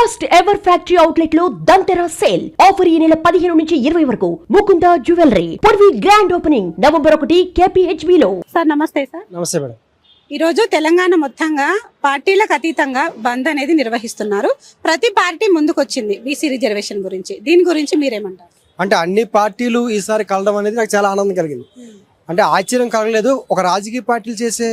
First ever factory అవుట్లెట్లో Dhantera sale offer ఈ నెల పదిహేను నుంచి ఇరవై వరకు. Mukunda jewellery Purvi grand opening November ఒకటి కేపీహెచ్బి లో. సార్ నమస్తే సార్. నమస్తే మేడం. ఈరోజు తెలంగాణ మొత్తంగా పార్టీలకు అతీతంగా బంద్ అనేది నిర్వహిస్తున్నారు. ప్రతి పార్టీ ముందుకొచ్చింది బీసీ రిజర్వేషన్ గురించి. దీని గురించి మీరేమంటారు? అంటే అన్ని పార్టీలు ఈసారి కలవడం అనేది నాకు చాలా ఆనందం కలిగింది. అంటే ఆశ్చర్యం కలగలేదు. ఒక రాజకీయ పార్టీలు చేసే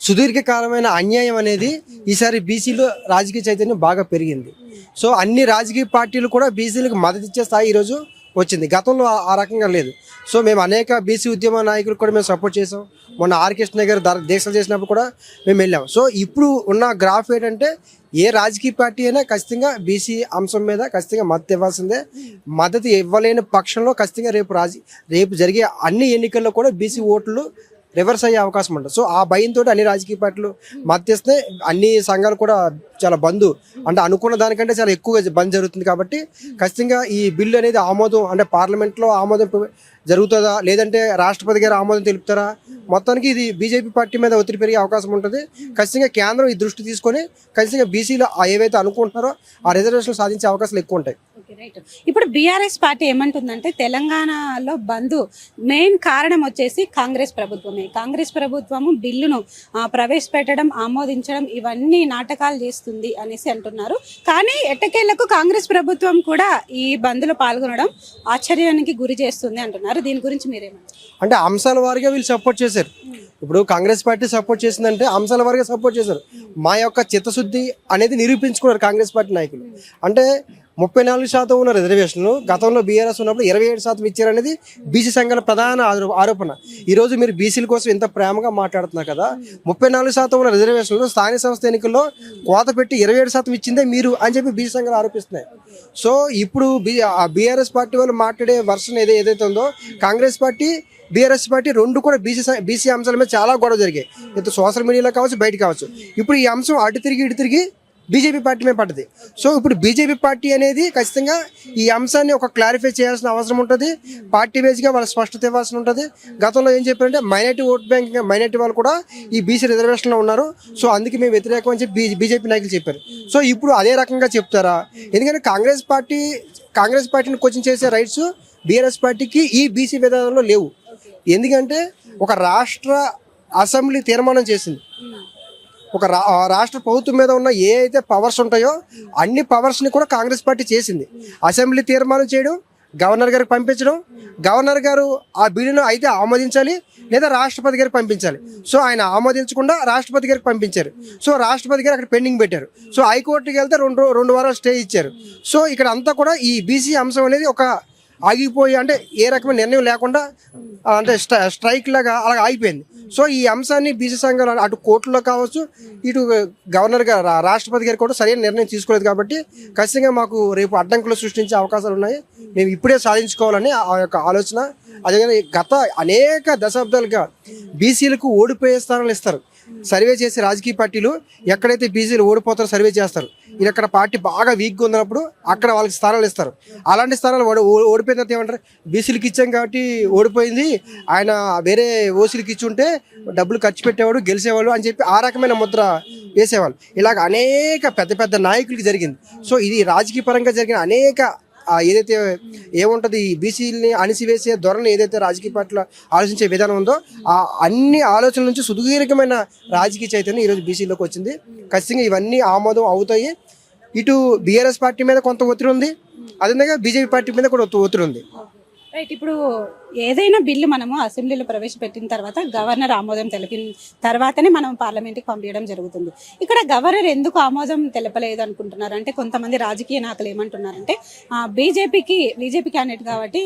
సుదీర్ఘకాలమైన అన్యాయం అనేది ఈసారి బీసీలో రాజకీయ చైతన్యం బాగా పెరిగింది. సో అన్ని రాజకీయ పార్టీలు కూడా బీసీలకు మద్దతు ఇచ్చే స్థాయి ఈరోజు వచ్చింది. గతంలో ఆ- రకంగా లేదు. సో మేము అనేక బీసీ ఉద్యమ నాయకులకు కూడా మేము సపోర్ట్ చేసాం మొన్న ఆర్ కృష్ణ గారు దీక్షలు చేసినప్పుడు కూడా మేము వెళ్ళాం. సో ఇప్పుడు ఉన్న గ్రాఫ్ ఏంటంటే ఏ రాజకీయ పార్టీ అయినా ఖచ్చితంగా బీసీ అంశం మీద ఖచ్చితంగా మద్దతు ఇవ్వాల్సిందే. మద్దతు ఇవ్వలేని పక్షంలో ఖచ్చితంగా రేపు రాజీ రేపు జరిగే అన్ని ఎన్నికల్లో కూడా బీసీ ఓట్లు రివర్స్ అయ్యే అవకాశం ఉంటుంది. సో ఆ భయంతో అన్ని రాజకీయ పార్టీలు మధ్యస్తే అన్ని సంఘాలు కూడా చాలా బంద్. అంటే అనుకున్న దానికంటే చాలా ఎక్కువగా బంద్ జరుగుతుంది కాబట్టి ఖచ్చితంగా ఈ బిల్లు అనేది ఆమోదం అంటే పార్లమెంట్లో ఆమోదం జరుగుతుందా? లేదంటే రాష్ట్రపతి గారు ఆమోదం తెలుపుతారా? మొత్తానికి ఇది బీజేపీ పార్టీ మీద ఒత్తిడి పెరిగే అవకాశం ఉంటుంది. ఖచ్చితంగా కేంద్రం ఈ దృష్టి తీసుకొని ఖచ్చితంగా బీసీలు ఏవైతే అనుకుంటున్నారో ఆ రిజర్వేషన్ సాధించే అవకాశాలు ఎక్కువ ఉంటాయి. రైట్ ఇప్పుడు బీఆర్ఎస్ పార్టీ ఏమంటుందంటే తెలంగాణలో బంద్ మెయిన్ కారణం వచ్చేసి కాంగ్రెస్ ప్రభుత్వమే. కాంగ్రెస్ ప్రభుత్వము బిల్లును ప్రవేశపెట్టడం ఆమోదించడం ఇవన్నీ నాటకాలు చేస్తుంది అనేసి అంటున్నారు. కానీ ఎట్టకేళ్ళకు కాంగ్రెస్ ప్రభుత్వం కూడా ఈ బంద్లో పాల్గొనడం ఆశ్చర్యానికి గురి చేస్తుంది అంటున్నారు. దీని గురించి మీరేమంటారు? అంటే అంశాల వారిగా వీళ్ళు సపోర్ట్ చేశారు. ఇప్పుడు కాంగ్రెస్ పార్టీ సపోర్ట్ చేసిందంటే అంశాల వారిగా సపోర్ట్ చేశారు. మా యొక్క చిత్తశుద్ధి అనేది నిరూపించుకున్నారు కాంగ్రెస్ పార్టీ నాయకులు. అంటే ముప్పై నాలుగు శాతం ఉన్న రిజర్వేషన్లు గతంలో బీఆర్ఎస్ ఉన్నప్పుడు ఇరవై ఏడు శాతం ఇచ్చారనేది బీసీ సంఘాల ప్రధాన ఆరో- ఆరోపణ. ఈరోజు మీరు బీసీల కోసం ఇంత ప్రేమగా మాట్లాడుతున్నారు కదా ముప్పై నాలుగు శాతం ఉన్న రిజర్వేషన్లు స్థానిక సంస్థ ఎన్నికల్లో కోత పెట్టి ఇరవై ఏడు శాతం ఇచ్చిందే మీరు అని చెప్పి బీసీ సంఘాలు ఆరోపిస్తున్నాయి. సో ఇప్పుడు బీ బీఆర్ఎస్ పార్టీ వాళ్ళు మాట్లాడే వర్షన్ ఏదో ఏదైతే ఉందో కాంగ్రెస్ పార్టీ బీఆర్ఎస్ పార్టీ రెండు కూడా బీసీ బీసీ అంశాల మీద చాలా గొడవ జరిగాయి. ఇంత సోషల్ మీడియాలో కావచ్చు బయట కావచ్చు. ఇప్పుడు ఈ అంశం అటు తిరిగి ఇటు తిరిగి బీజేపీ పార్టీ మీద పడ్డది. సో ఇప్పుడు బీజేపీ పార్టీ అనేది ఖచ్చితంగా ఈ అంశాన్ని ఒక క్లారిఫై చేయాల్సిన అవసరం ఉంటుంది. పార్టీ బేస్గా వాళ్ళు స్పష్టత ఇవ్వాల్సి ఉంటుంది. గతంలో ఏం చెప్పారంటే మైనార్టీ ఓట్ బ్యాంక్ మైనార్టీ వాళ్ళు కూడా ఈ బీసీ రిజర్వేషన్లో ఉన్నారు. సో అందుకే మేము వ్యతిరేకం అని చెప్పి బీజేపీ నాయకులు చెప్పారు. సో ఇప్పుడు అదే రకంగా చెప్తారా? ఎందుకంటే కాంగ్రెస్ పార్టీ కాంగ్రెస్ పార్టీని కోచింగ్ చేసే రైట్స్ బీఆర్ఎస్ పార్టీకి ఈ బీసీ విధానంలో లేవు. ఎందుకంటే ఒక రాష్ట్ర అసెంబ్లీ తీర్మానం చేసింది. ఒక రా రాష్ట్ర ప్రభుత్వం మీద ఉన్న ఏ అయితే పవర్స్ ఉంటాయో అన్ని పవర్స్ని కూడా కాంగ్రెస్ పార్టీ చేసింది. అసెంబ్లీ తీర్మానం చేయడం గవర్నర్ గారికి పంపించడం గవర్నర్ గారు ఆ బిల్లును అయితే ఆమోదించాలి లేదా రాష్ట్రపతి గారికి పంపించాలి. సో ఆయన ఆమోదించకుండా రాష్ట్రపతి గారికి పంపించారు. సో రాష్ట్రపతి గారు అక్కడ పెండింగ్ పెట్టారు. సో హైకోర్టుకి వెళ్తే రెండు రెండు వారాలు స్టే ఇచ్చారు. సో ఇక్కడ అంతా కూడా ఈ బీసీ అంశం అనేది ఒక ఆగిపోయి అంటే ఏ రకమైన నిర్ణయం లేకుండా అంటే స్ట్రైక్ లాగా అలా ఆగిపోయింది. సో ఈ అంశాన్ని బీసీ సంఘాలు అటు కోర్టులో కావచ్చు ఇటు గవర్నర్ గారు రా- రాష్ట్రపతి గారు కూడా సరైన నిర్ణయం తీసుకోలేదు కాబట్టి ఖచ్చితంగా మాకు రేపు అడ్డంకులు సృష్టించే అవకాశాలు ఉన్నాయి. మేము ఇప్పుడే సాధించుకోవాలని ఆ యొక్క ఆలోచన. అదేవిధంగా గత అనేక దశాబ్దాలుగా బీసీలకు ఓడిపోయే స్థానాలు ఇస్తారు. సర్వే చేసే రాజకీయ పార్టీలు ఎక్కడైతే బీసీలు ఓడిపోతారో సర్వే చేస్తారు. ఇది అక్కడ పార్టీ బాగా వీక్గా ఉన్నప్పుడు అక్కడ వాళ్ళకి స్థానాలు ఇస్తారు. అలాంటి స్థానాలు ఓడి ఓ- ఓడిపోయిన తర్వాత ఏమంటారు? బీసీలకు ఇచ్చాం కాబట్టి ఓడిపోయింది. ఆయన వేరే ఓసీలకు ఇచ్చి ఉంటే డబ్బులు ఖర్చు పెట్టేవాడు గెలిచేవాళ్ళు అని చెప్పి ఆ రకమైన ముద్ర వేసేవాళ్ళు. ఇలాగ అనేక పెద్ద పెద్ద నాయకులకి జరిగింది. సో ఇది రాజకీయ పరంగా జరిగిన అనేక ఏదైతే ఏముంటుంది బీసీలని అణిసివేసే ధోరణి ఏదైతే రాజకీయ పార్టీలో ఆలోచించే విధానం ఉందో ఆ అన్ని ఆలోచనల నుంచి సుదీర్ఘమైన రాజకీయ చైతన్యం ఈరోజు బీసీలోకి వచ్చింది. ఖచ్చితంగా ఇవన్నీ ఆమోదం అవుతాయి. ఇటు బీఆర్ఎస్ పార్టీ మీద కొంత ఒత్తిడి ఉంది. అదేవిధంగా బీజేపీ పార్టీ మీద కూడా ఒత్తిడి ఉంది. రైట్ ఇప్పుడు ఏదైనా బిల్లు మనము అసెంబ్లీలో ప్రవేశపెట్టిన తర్వాత గవర్నర్ ఆమోదం తెలిపిన తర్వాతనే మనం పార్లమెంట్కి పంపించడం జరుగుతుంది. ఇక్కడ గవర్నర్ ఎందుకు ఆమోదం తెలపలేదు అనుకుంటున్నారు? అంటే కొంతమంది రాజకీయ నాయకులు ఏమంటున్నారంటే బీజేపీకి బీజేపీ క్యాండిడేట్ కాబట్టి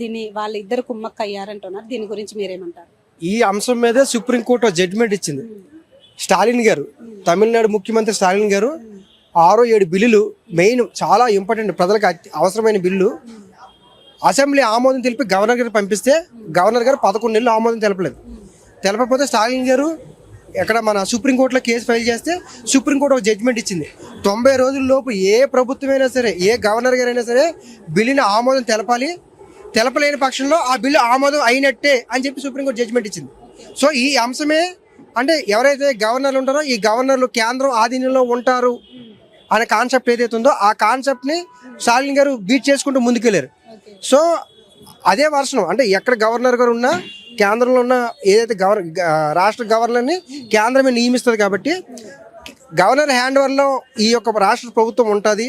దీన్ని వాళ్ళిద్దరు కుమ్మక్క అయ్యారంటున్నారు. దీని గురించి మీరేమంటారు? ఈ అంశం మీదే సుప్రీంకోర్టు జడ్జిమెంట్ ఇచ్చింది. స్టాలిన్ గారు తమిళనాడు ముఖ్యమంత్రి స్టాలిన్ గారు ఆరో ఏడు బిల్లులు మెయిన్ చాలా ఇంపార్టెంట్ ప్రజలకు అతి అవసరమైన బిల్లు అసెంబ్లీ ఆమోదం తెలిపి గవర్నర్ గారు పంపిస్తే గవర్నర్ గారు పదకొండు నెలలు ఆమోదం తెలపలేదు. తెలపకపోతే స్టాలిన్ గారు ఎక్కడ మన సుప్రీంకోర్టులో కేసు ఫైల్ చేస్తే సుప్రీంకోర్టు ఒక జడ్జిమెంట్ ఇచ్చింది. తొంభై రోజుల లోపు ఏ ప్రభుత్వమైనా సరే ఏ గవర్నర్ గారైనా సరే బిల్లుని ఆమోదం తెలపాలి. తెలపలేని పక్షంలో ఆ బిల్లు ఆమోదం అయినట్టే అని చెప్పి సుప్రీంకోర్టు జడ్జిమెంట్ ఇచ్చింది. సో ఈ అంశమే అంటే ఎవరైతే గవర్నర్లు ఉంటారో ఈ గవర్నర్లు కేంద్రం ఆధీనంలో ఉంటారు అనే కాన్సెప్ట్ ఏదైతే ఉందో ఆ కాన్సెప్ట్ని స్టాలిన్ గారు బీట్ చేసుకుంటూ ముందుకెళ్ళారు సో అదే వర్షం. అంటే ఎక్కడ గవర్నర్ గారు ఉన్నా కేంద్రంలో ఉన్న ఏదైతే గవర్ రాష్ట్ర గవర్నర్ని కేంద్రమే నియమిస్తుంది కాబట్టి గవర్నర్ హ్యాండ్ ఓవర్లో ఈ యొక్క రాష్ట్ర ప్రభుత్వం ఉంటుంది.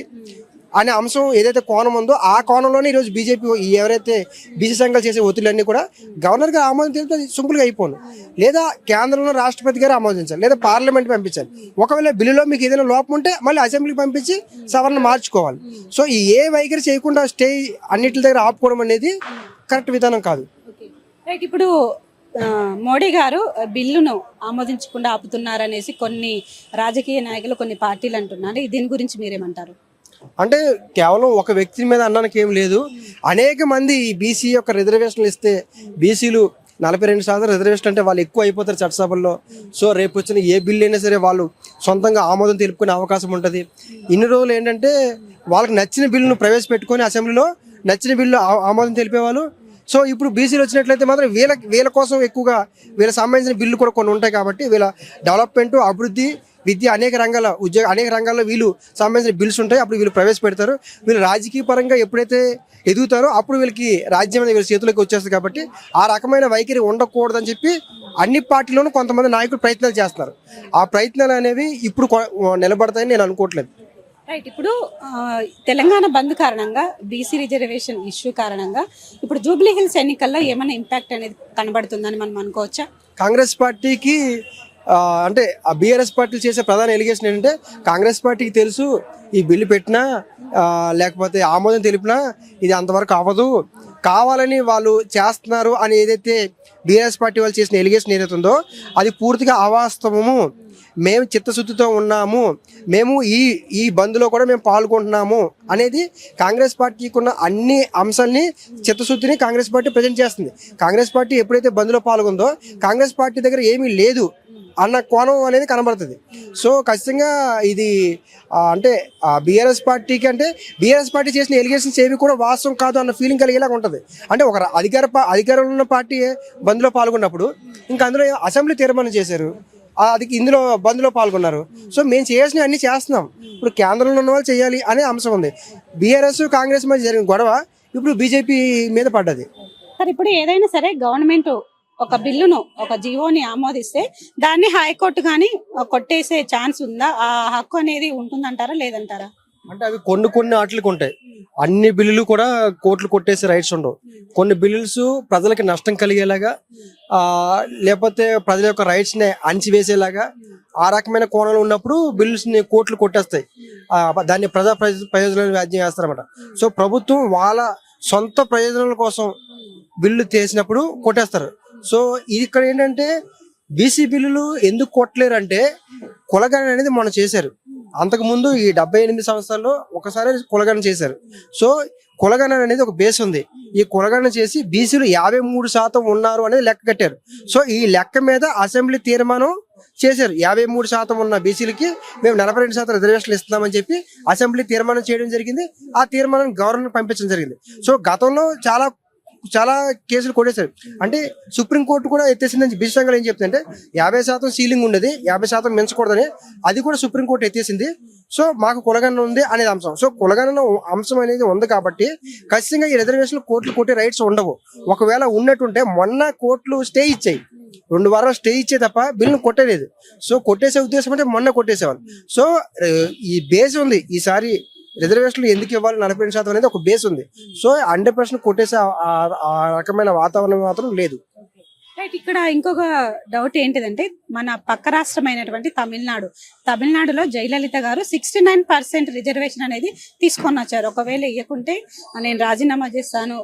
అనే అంశం ఏదైతే కోణం ఉందో ఆ కోణంలోనే ఈరోజు బీజేపీ ఎవరైతే బీసీ సంఘాలు చేసే ఒత్తిళ్ళన్నీ కూడా గవర్నర్ గారు ఆమోదం తెలిపితే అది సింపుల్గా అయిపోను. లేదా కేంద్రంలో రాష్ట్రపతి గారు ఆమోదించాలి లేదా పార్లమెంట్ పంపించాలి. ఒకవేళ బిల్లులో మీకు ఏదైనా లోపం ఉంటే మళ్ళీ అసెంబ్లీకి పంపించి సవరణ మార్చుకోవాలి. సో ఈ ఏ వైఖరి చేయకుండా స్టే అన్నిటి దగ్గర ఆపుకోవడం అనేది కరెక్ట్ విధానం కాదు. ఇప్పుడు మోడీ గారు బిల్లును ఆమోదించకుండా ఆపుతున్నారనేసి కొన్ని రాజకీయ నాయకులు కొన్ని పార్టీలు అంటున్నారు. దీని గురించి మీరేమంటారు? అంటే కేవలం ఒక వ్యక్తి మీద అన్నానికి ఏం లేదు. అనేక మంది ఈ బీసీ యొక్క రిజర్వేషన్లు ఇస్తే బీసీలు నలభై రెండు శాతం రిజర్వేషన్ అంటే వాళ్ళు ఎక్కువ అయిపోతారు చట్టసభల్లో. సో రేపు వచ్చిన ఏ బిల్లు అయినా సరే వాళ్ళు సొంతంగా ఆమోదం తెలుపుకునే అవకాశం ఉంటుంది. ఇన్ని రోజులు ఏంటంటే వాళ్ళకి నచ్చిన బిల్లును ప్రవేశపెట్టుకొని అసెంబ్లీలో నచ్చిన బిల్లు ఆమోదం తెలిపేవాళ్ళు. సో ఇప్పుడు బీసీలు వచ్చినట్లయితే మాత్రం వీళ్ళ వీళ్ళ కోసం ఎక్కువగా వీళ్ళ సంబంధించిన బిల్లు కూడా కొన్ని ఉంటాయి కాబట్టి వీళ్ళ డెవలప్మెంట్ అభివృద్ధి విద్య అనేక రంగాల ఉద్యోగ అనేక రంగాల్లో వీళ్ళు సంబంధించిన బిల్స్ ఉంటాయి. అప్పుడు వీళ్ళు ప్రవేశపెడతారు. వీళ్ళు రాజకీయ పరంగా ఎప్పుడైతే ఎదుగుతారో అప్పుడు వీళ్ళకి రాజ్యం అనేది వీళ్ళ చేతులకు వచ్చేస్తుంది కాబట్టి ఆ రకమైన వైఖరి ఉండకూడదని చెప్పి అన్ని పార్టీలోనూ కొంతమంది నాయకులు ప్రయత్నాలు చేస్తున్నారు. ఆ ప్రయత్నాలు అనేవి ఇప్పుడు నిలబడతాయని నేను అనుకోవట్లేదు. రైట్ ఇప్పుడు తెలంగాణ బంద్ కారణంగా బీసీ రిజర్వేషన్ ఇష్యూ కారణంగా ఇప్పుడు జూబ్లీ హిల్స్ ఎన్నికల్లో ఏమైనా ఇంపాక్ట్ అనేది కనబడుతుందని మనం అనుకోవచ్చా? కాంగ్రెస్ పార్టీకి అంటే ఆ బీఆర్ఎస్ పార్టీలు చేసే ప్రధాన ఎలిగేషన్ ఏంటంటే కాంగ్రెస్ పార్టీకి తెలుసు ఈ బిల్లు పెట్టినా లేకపోతే ఆమోదం తెలిపినా ఇది అంతవరకు అవ్వదు. కావాలని వాళ్ళు చేస్తున్నారు అని ఏదైతే బీఆర్ఎస్ పార్టీ వాళ్ళు చేసిన ఎలిగేషన్ ఏదైతే ఉందో అది పూర్తిగా అవాస్తవము. మేము చిత్తశుద్ధితో ఉన్నాము. మేము ఈ ఈ బంద్లో కూడా మేము పాల్గొంటున్నాము అనేది కాంగ్రెస్ పార్టీకి ఉన్న అన్ని అంశాలని చిత్తశుద్ధిని కాంగ్రెస్ పార్టీ ప్రజెంట్ చేస్తుంది. కాంగ్రెస్ పార్టీ ఎప్పుడైతే బంద్లో పాల్గొందో కాంగ్రెస్ పార్టీ దగ్గర ఏమీ లేదు. అన్న కోణం అనేది కనబడుతుంది. సో ఖచ్చితంగా ఇది ఆ, అంటే బీఆర్ఎస్ పార్టీకి అంటే బీఆర్ఎస్ పార్టీ చేసిన ఎలిగేషన్స్ ఏవి కూడా వాస్తవం కాదు అన్న ఫీలింగ్ కలిగేలాగా ఉంటుంది. అంటే ఒక అధికార అధికారంలో ఉన్న పార్టీ బంద్లో పాల్గొన్నప్పుడు ఇంకా అందులో అసెంబ్లీ తీర్మానం చేశారు. అది ఇందులో బంద్లో పాల్గొన్నారు. సో మేము చేసిన అన్ని చేస్తున్నాం. ఇప్పుడు కేంద్రంలో ఉన్న వాళ్ళు చేయాలి అనే అంశం ఉంది. బీఆర్ఎస్ కాంగ్రెస్ మధ్య జరిగిన గొడవ ఇప్పుడు బీజేపీ మీద పడ్డది. సార్ ఇప్పుడు ఏదైనా సరే గవర్నమెంట్ ఒక బిల్లును ఒక జీవోని ఆమోదిస్తే దాన్ని హైకోర్టు కానీ కొట్టేసే ఛాన్స్ ఉందా? ఆ హక్కు అనేది ఉంటుందంటారా లేదంటారా? అంటే అవి కొన్ని కొన్ని ఆటలకు ఉంటాయి అన్ని బిల్లులు కూడా కోర్టులు కొట్టేసే రైట్స్ ఉండవు. కొన్ని బిల్లుస్ ప్రజలకి నష్టం కలిగేలాగా ఆ, లేకపోతే ప్రజల యొక్క రైట్స్ని అణిచివేసేలాగా ఆ రకమైన కోణంలో ఉన్నప్పుడు బిల్లుస్ని కోర్టులు కొట్టేస్తాయి. ఆ, దాన్ని ప్రజా ప్రయోజనాలు వ్యాజ్యం చేస్తారన్నమాట. సో ప్రభుత్వం వాళ్ళ సొంత ప్రయోజనాల కోసం బిల్లు చేసినప్పుడు కొట్టేస్తారు. సో ఇక్కడ ఏంటంటే బీసీ బిల్లులు ఎందుకు కొట్టలేరు అంటే కులగణన అనేది మొన్న చేశారు. అంతకు ముందు ఈ డెబ్బై ఎనిమిది సంవత్సరాల్లో ఒకసారి కులగణన చేశారు. సో కులగణన అనేది ఒక బేస్ ఉంది. ఈ కులగణన చేసి బీసీలు యాభై మూడు శాతం ఉన్నారు అనేది లెక్క కట్టారు. సో ఈ లెక్క మీద అసెంబ్లీ తీర్మానం చేశారు. యాభై మూడు శాతం ఉన్న బీసీలకి మేము నలభై రెండు శాతం రిజర్వేషన్లు ఇస్తున్నామని చెప్పి అసెంబ్లీ తీర్మానం చేయడం జరిగింది. ఆ తీర్మానం గవర్నర్ పంపించడం జరిగింది. సో గతంలో చాలా చాలా కేసులు కొట్టేశారు. అంటే సుప్రీంకోర్టు కూడా ఎత్తేసిందని బీసీ ఏం చెప్తుందంటే యాభై శాతం సీలింగ్ ఉండేది యాభై శాతం మించకూడదని అది కూడా సుప్రీంకోర్టు ఎత్తేసింది. సో మాకు కులగణన ఉంది అనేది అంశం. సో కులగణన అంశం అనేది ఉంది కాబట్టి ఖచ్చితంగా ఈ రిజర్వేషన్ కోర్టులు కొట్టే రైట్స్ ఉండవు. ఒకవేళ ఉన్నట్టుంటే మొన్న కోర్టులు స్టే ఇచ్చాయి. రెండు వారాలు స్టే ఇచ్చే తప్ప బిల్లును కొట్టలేదు. సో కొట్టేసే ఉద్దేశం అంటే మొన్న కొట్టేసేవాళ్ళు. సో ఈ బేస్ ఉంది. ఈసారి రిజర్వేషన్లు ఎందుకు ఇవ్వాలి? నలభై శాతం అనేది ఒక బేస్ ఉంది. సో హండ్రెడ్ పర్సెంట్ కొట్టేసే ఆ రకమైన వాతావరణం మాత్రం లేదు. రైట్ ఇక్కడ ఇంకొక డౌట్ ఏంటిదంటే మన పక్క రాష్ట్రమైనటువంటి తమిళనాడు. తమిళనాడులో జయలలిత గారు సిక్స్టీ నైన్ పర్సెంట్ రిజర్వేషన్ అనేది తీసుకొని వచ్చారు. ఒకవేళ ఇవ్వకుంటే నేను రాజీనామా చేస్తాను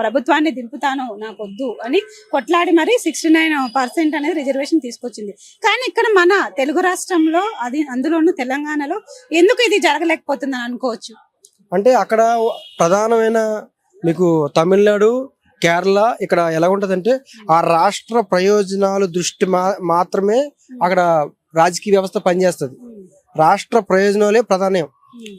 ప్రభుత్వాన్ని దింపుతాను నాకు వద్దు అని కొట్లాడి మరీ సిక్స్టీ నైన్ పర్సెంట్ అనేది రిజర్వేషన్ తీసుకొచ్చింది. కానీ ఇక్కడ మన తెలుగు రాష్ట్రంలో అది అందులోనూ తెలంగాణలో ఎందుకు ఇది జరగలేకపోతుందని అనుకోవచ్చు? అంటే అక్కడ ప్రధానమైన మీకు తమిళనాడు కేరళ ఇక్కడ ఎలా ఉంటుందంటే ఆ రాష్ట్ర ప్రయోజనాలు దృష్టి మా- మాత్రమే అక్కడ రాజకీయ వ్యవస్థ పనిచేస్తుంది. రాష్ట్ర ప్రయోజనాలే ప్రధానం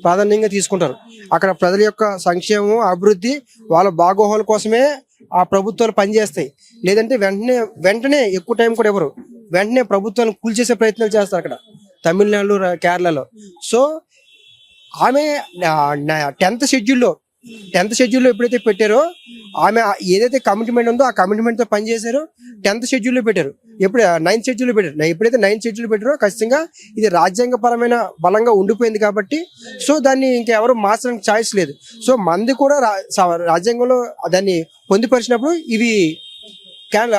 ప్రాధాన్యంగా తీసుకుంటారు. అక్కడ ప్రజల యొక్క సంక్షేమం అభివృద్ధి వాళ్ళ బాగోహాల కోసమే ఆ ప్రభుత్వాలు పనిచేస్తాయి. లేదంటే వెంటనే వెంటనే ఎక్కువ టైం కూడా ఇవ్వరు. వెంటనే ప్రభుత్వాన్ని కూల్చేసే ప్రయత్నాలు చేస్తారు అక్కడ తమిళనాడు కేరళలో. సో ఆమె టెన్త్ షెడ్యూల్లో టెన్త్ షెడ్యూల్లో ఎప్పుడైతే పెట్టారో ఆమె ఏదైతే కమిట్మెంట్ ఉందో ఆ కమిట్మెంట్తో పనిచేశారో టెన్త్ షెడ్యూల్లో పెట్టారు. ఎప్పుడు నైన్త్ షెడ్యూల్లో పెట్టారు. ఎప్పుడైతే నైన్త్ షెడ్యూల్ పెట్టారో ఖచ్చితంగా ఇది రాజ్యాంగపరమైన బలంగా ఉండిపోయింది కాబట్టి సో దాన్ని ఇంకెవరు మార్చడానికి ఛాయిస్ లేదు. సో మంది కూడా రా- స- రాజ్యాంగంలో దాన్ని పొందుపరిచినప్పుడు ఇవి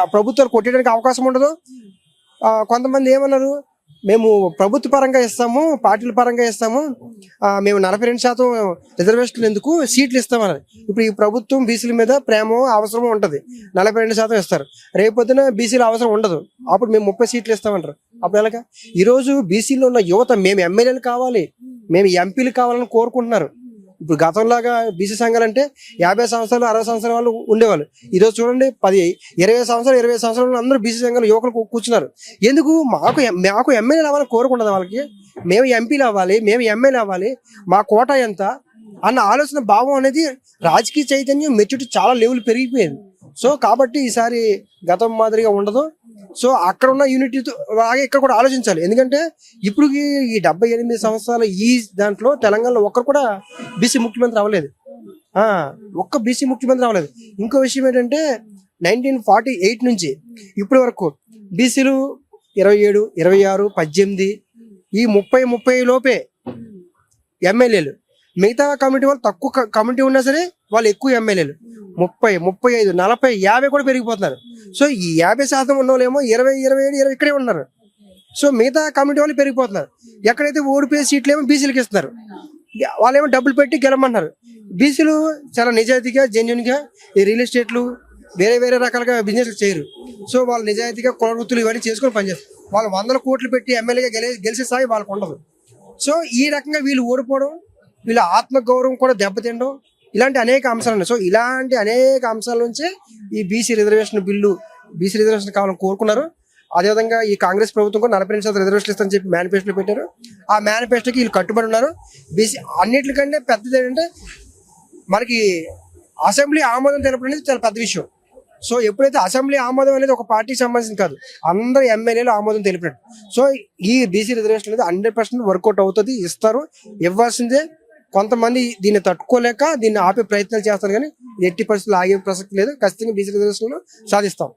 ప్రభుత్వాలు కొట్టేయడానికి అవకాశం ఉండదు. కొంతమంది ఏమన్నారు? మేము ప్రభుత్వ పరంగా ఇస్తాము పార్టీల పరంగా ఇస్తాము. మేము నలభై రెండు శాతం రిజర్వేషన్లు ఎందుకు? సీట్లు ఇస్తామన్నారు. ఇప్పుడు ఈ ప్రభుత్వం బీసీల మీద ప్రేమ అవసరం ఉంటుంది. నలభై రెండు శాతం ఇస్తారు. రేపొద్దున బీసీల అవసరం ఉండదు. అప్పుడు మేము ముప్పై సీట్లు ఇస్తామంటారు. అప్పుడు ఎలాగా? ఈరోజు బీసీలో ఉన్న యువత మేము ఎమ్మెల్యేలు కావాలి. మేము ఎంపీలు కావాలని కోరుకుంటున్నారు. ఇప్పుడు గతంలాగా బీసీ సంఘాలు అంటే యాభై సంవత్సరాలు అరవై సంవత్సరాల వాళ్ళు ఉండేవాళ్ళు. ఈరోజు చూడండి పది ఇరవై సంవత్సరాలు ఇరవై సంవత్సరాలు అందరూ బీసీ సంఘాలు యువకులు కూర్చున్నారు. ఎందుకు? మాకు మాకు ఎమ్మెల్యేలు అవ్వాలని కోరుకుంటుంది వాళ్ళకి? మేము ఎంపీలు అవ్వాలి మేము ఎమ్మెల్యే అవ్వాలి. మా కోట ఎంత? అన్న ఆలోచన భావం అనేది రాజకీయ చైతన్యం మెచ్యూరిటీ చాలా లెవెల్ పెరిగిపోయింది. సో కాబట్టి ఈసారి గతం మాదిరిగా ఉండదు. సో అక్కడ ఉన్న యూనిటీతో అలాగే ఇక్కడ కూడా ఆలోచించాలి. ఎందుకంటే ఇప్పుడు ఈ డెబ్బై ఎనిమిది సంవత్సరాల ఈ దాంట్లో తెలంగాణలో ఒక్కరు కూడా బీసీ ముఖ్యమంత్రి అవ్వలేదు. ఒక్క బీసీ ముఖ్యమంత్రి అవ్వలేదు. ఇంకో విషయం ఏంటంటే నైన్టీన్ ఫార్టీ ఎయిట్ నుంచి ఇప్పటి వరకు బీసీలు ఇరవై ఏడు ఇరవై ఆరు పద్దెనిమిది ఈ ముప్పై ముప్పై లోపే ఎమ్మెల్యేలు మిగతా కమిటీ వాళ్ళు తక్కువ కమిటీ ఉన్నా సరే వాళ్ళు ఎక్కువ ఎమ్మెల్యేలు. ముప్పై ముప్పై ఐదు నలభై యాభై కూడా పెరిగిపోతున్నారు. సో ఈ యాభై శాతం ఉన్న వాళ్ళేమో ఇరవై ఇరవై ఏడు ఇరవై ఇక్కడే ఉన్నారు. సో మిగతా కమిటీ వాళ్ళు పెరిగిపోతున్నారు. ఎక్కడైతే ఓడిపోయే సీట్లు ఏమో బీసీలకు ఇస్తున్నారు. వాళ్ళేమో డబ్బులు పెట్టి గెలమంటున్నారు బీసీలు చాలా నిజాయితీగా జెన్యున్గా ఈ రియల్ ఎస్టేట్లు వేరే వేరే రకాలుగా బిజినెస్లు చేయరు. సో వాళ్ళు నిజాయితీగా కుల వృత్తులు ఇవన్నీ చేసుకొని పనిచేస్తారు. వాళ్ళు వందల కోట్లు పెట్టి ఎమ్మెల్యేగా గెలి గెలిచే స్థాయి వాళ్ళకు ఉండదు. సో ఈ రకంగా వీళ్ళు ఓడిపోవడం వీళ్ళ ఆత్మగౌరవం కూడా దెబ్బతినడం ఇలాంటి అనేక అంశాలు ఉన్నాయి. సో ఇలాంటి అనేక అంశాల నుంచే ఈ BC reservation bill BC reservation కావాలని కోరుకున్నారు. అదేవిధంగా ఈ కాంగ్రెస్ ప్రభుత్వం కూడా నలభై రెండు శాతం రిజర్వేషన్ ఇస్తారని చెప్పి మేనిఫెస్టోలో పెట్టారు. ఆ మేనిఫెస్టోకి వీళ్ళు కట్టుబడి ఉన్నారు. బీసీ అన్నిటికంటే పెద్దది ఏంటంటే మనకి అసెంబ్లీ ఆమోదం తెలపడం అనేది చాలా పెద్ద విషయం. సో ఎప్పుడైతే అసెంబ్లీ ఆమోదం అనేది ఒక పార్టీకి సంబంధించింది కాదు అందరు ఎమ్మెల్యేలు ఆమోదం తెలిపినట్టు. సో ఈ బీసీ రిజర్వేషన్ అనేది హండ్రెడ్ పర్సెంట్ వర్కౌట్ అవుతుంది ఇస్తారు. ఇవ్వాల్సిందే కొంతమంది దీన్ని తట్టుకోలేక దీన్ని ఆపే ప్రయత్నాలు చేస్తారు కానీ ఎట్టి పరిస్థితులు ఆగే ప్రసక్తి లేదు. ఖచ్చితంగా బీసీ రిజర్వేషన్ సాధిస్తాం.